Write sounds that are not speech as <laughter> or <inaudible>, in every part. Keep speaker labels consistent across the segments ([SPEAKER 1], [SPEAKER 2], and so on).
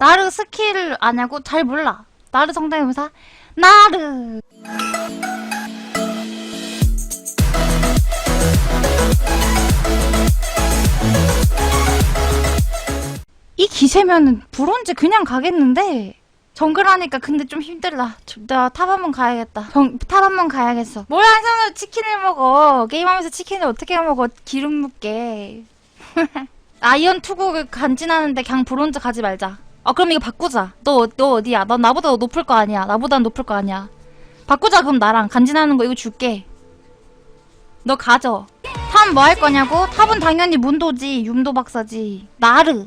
[SPEAKER 1] 나르 스킬 아냐고? 잘 몰라. 나르 성대모사? 나르. 이 기세면은 브론즈 그냥 가겠는데 정글 하니까 근데 좀 힘들다. 좀- 나탑 한번 가야겠다. 정, 탑 한번 가야겠어. 뭘 항상 치킨을 먹어. 게임하면서 치킨을 어떻게 먹어? 기름 묻게. <laughs> 아이언 투구 간지나는데 그냥 브론즈 가지 말자. 아 그럼 이거 바꾸자. 너, 너 어디야? 넌 나보다 높을 거 아니야. 나보다 높을 거 아니야. 바꾸자 그럼 나랑 간지나는 거 이거 줄게. 너 가져. 탑 뭐 할 거냐고? 탑은 당연히 문도지. 윰도 박사지. 나르.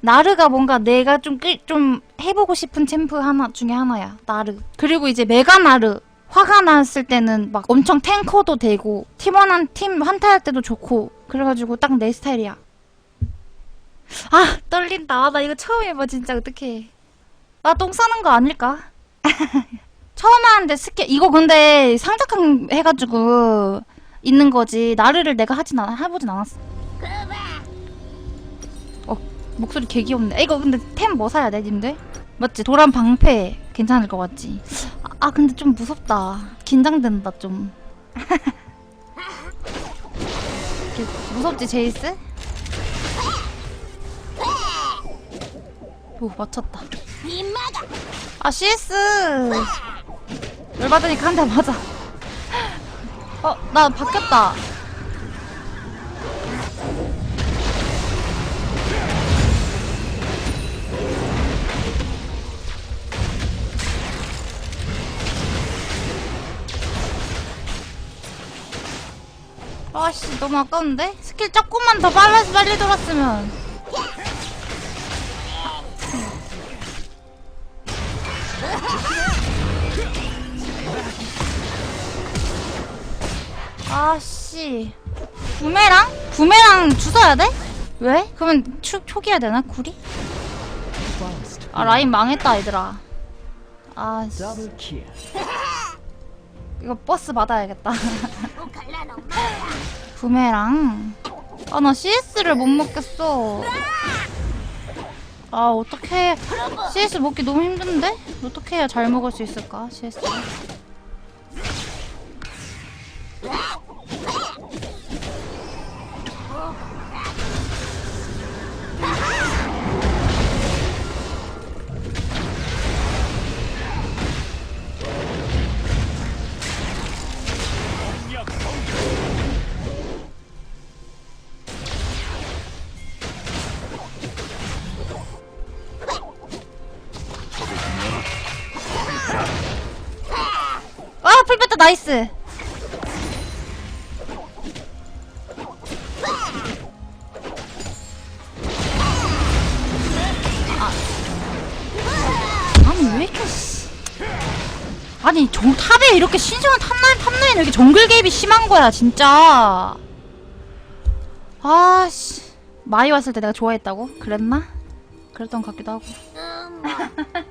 [SPEAKER 1] 나르가 뭔가 내가 좀, 끌, 좀 해보고 싶은 챔프 하나 중에 하나야. 나르. 그리고 이제 메가 나르. 화가 났을 때는 막 엄청 탱커도 되고 팀원한 팀 한타할 때도 좋고 그래가지고 딱 내 스타일이야. 아 떨린다. 나 이거 처음 해봐 진짜 어떡해. 나 똥 싸는 거 아닐까? <laughs> 처음 하는데 스킬 이거 근데 상작한 해가지고 있는 거지. 나르를 내가 하진 않아 해보진 않았어. 어 목소리 개 귀엽네. 이거 근데 템 뭐 사야 돼 님들? 맞지? 도란 방패 괜찮을 것 같지? 아, 아 근데 좀 무섭다. 긴장된다 좀. <laughs> 무섭지 제이스? 오 맞췄다. 아 CS 열받으니까 한 대 맞아. 어 나 바뀌었다. 아씨 너무 아까운데? 스킬 조금만 더 빨리 빨리 돌았으면 아씨 부메랑? 부메랑 주워야 돼? 왜? 그러면 추, 초기해야 되나? 구리? 아 라인 망했다 얘들아 아씨
[SPEAKER 2] Double kill.
[SPEAKER 1] 이거 버스 받아야겠다 <laughs> 부메랑 아 나 CS를 못 먹겠어 아 어떡해 CS 먹기 너무 힘든데? 어떻게 해야 잘 먹을 수 있을까 CS 풀 뺐다 나이스 아. 아니 왜 이렇게 씨. 아니 정 탑에 이렇게 신성한 탑라인 탑라인 이렇게 정글 개입이 심한 거야 진짜 아씨 마이 왔을 때 내가 좋아했다고? 그랬나? 그랬던 것 같기도 하고 <laughs>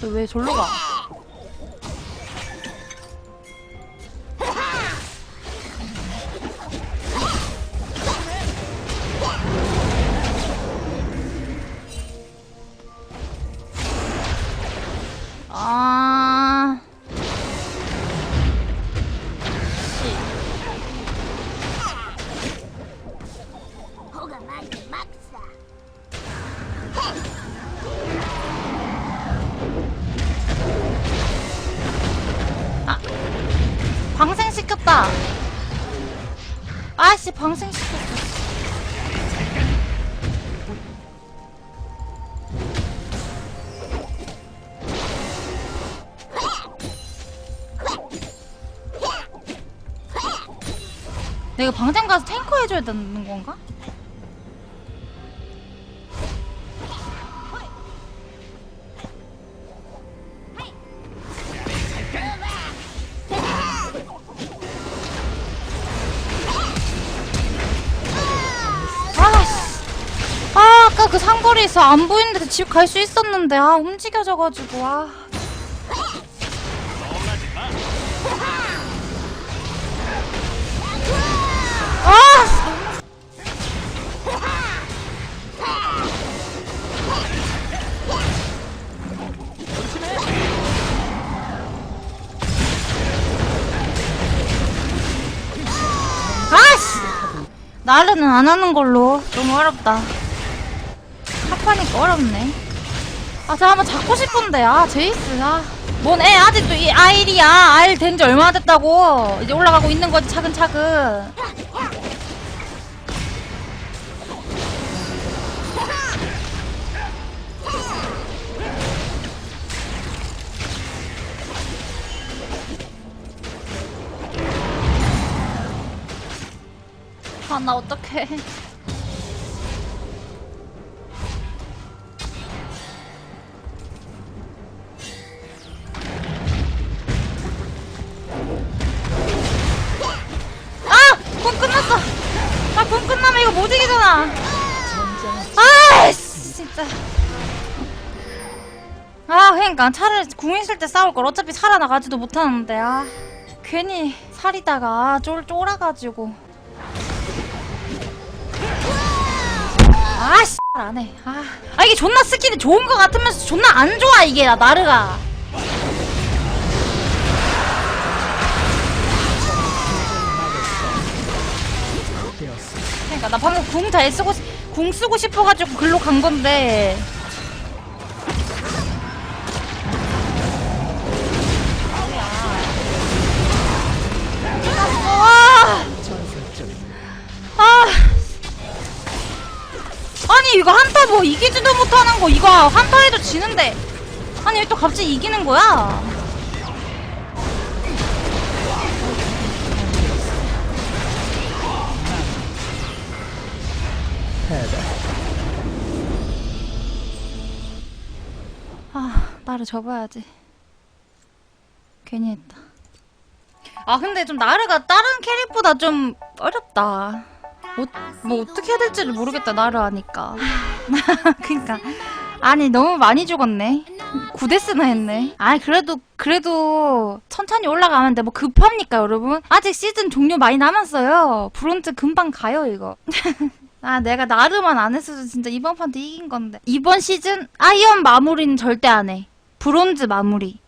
[SPEAKER 1] 너 왜 절로 가? 아씨 방생 시켰어. 내가 방장 가서 탱커 해줘야 되는 건가? 상거리 있어 안 보이는데 집 갈 수 있었는데 아 움직여져가지고 아 아! 아씨! 나르는 안 하는 걸로. 너무 어렵다. 합하니까 어렵네. 아 저 한번 잡고 싶은데 아 제이스 아 뭔 애 아직도 이 아일이야. 아일 된지 얼마나 됐다고. 이제 올라가고 있는 거지 차근차근. 아 나 어떡해 나군 끝나면 이거 못 이기잖아! 아이씨, 진짜. 아, 그러니까 차를 궁 있을 때 싸울 걸 어차피 살아나가지도 못하는데, 아. 괜히 살이다가 쫄, 쫄아가지고. 아, 씨, 안 해. 아. 아, 이게 존나 스킬이 좋은 거 같으면서 존나 안 좋아, 이게, 나, 나르가. 그러니까 나 방금 궁 잘 쓰고 싶- 궁 쓰고 싶어가지고 글로 간 건데. 아, 아, 아니 이거 한타 뭐 이기지도 못하는 거 이거 한타해도 지는데. 아니 왜또 갑자기 이기는 거야? 아, 나를 접어야지. 괜히 했다. 아, 근데 좀 나르가 다른 캐릭보다 좀 어렵다. 뭐, 뭐 어떻게 해야 될지를 모르겠다, 나르 하니까. <laughs> 그니까. 아니, 너무 많이 죽었네. 9데스나 했네. 아 그래도, 그래도, 천천히 올라가면 돼. 뭐 급합니까, 여러분? 아직 시즌 종료 많이 남았어요. 브론즈 금방 가요, 이거. <laughs> 아, 내가 나르만 안 했어도 진짜 이번 판도 이긴 건데. 이번 시즌 아이언 마무리는 절대 안 해. 브론즈 마무리.